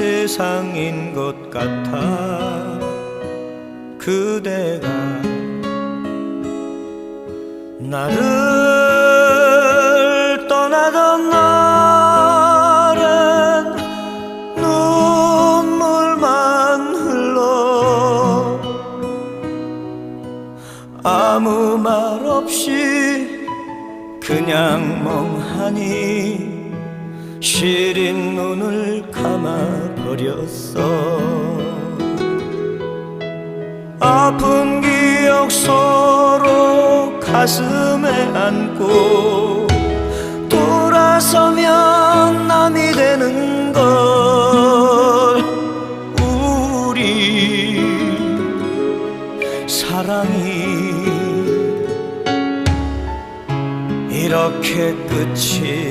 세상인 것 같아. 그대가 나를 떠나던 날엔 눈물만 흘러 아무 말 없이 그냥 멍하니 시린 눈을 감아버렸어. 아픈 기억 서로 가슴에 안고 돌아서면 남이 되는 걸 우리 사랑이 이렇게 끝이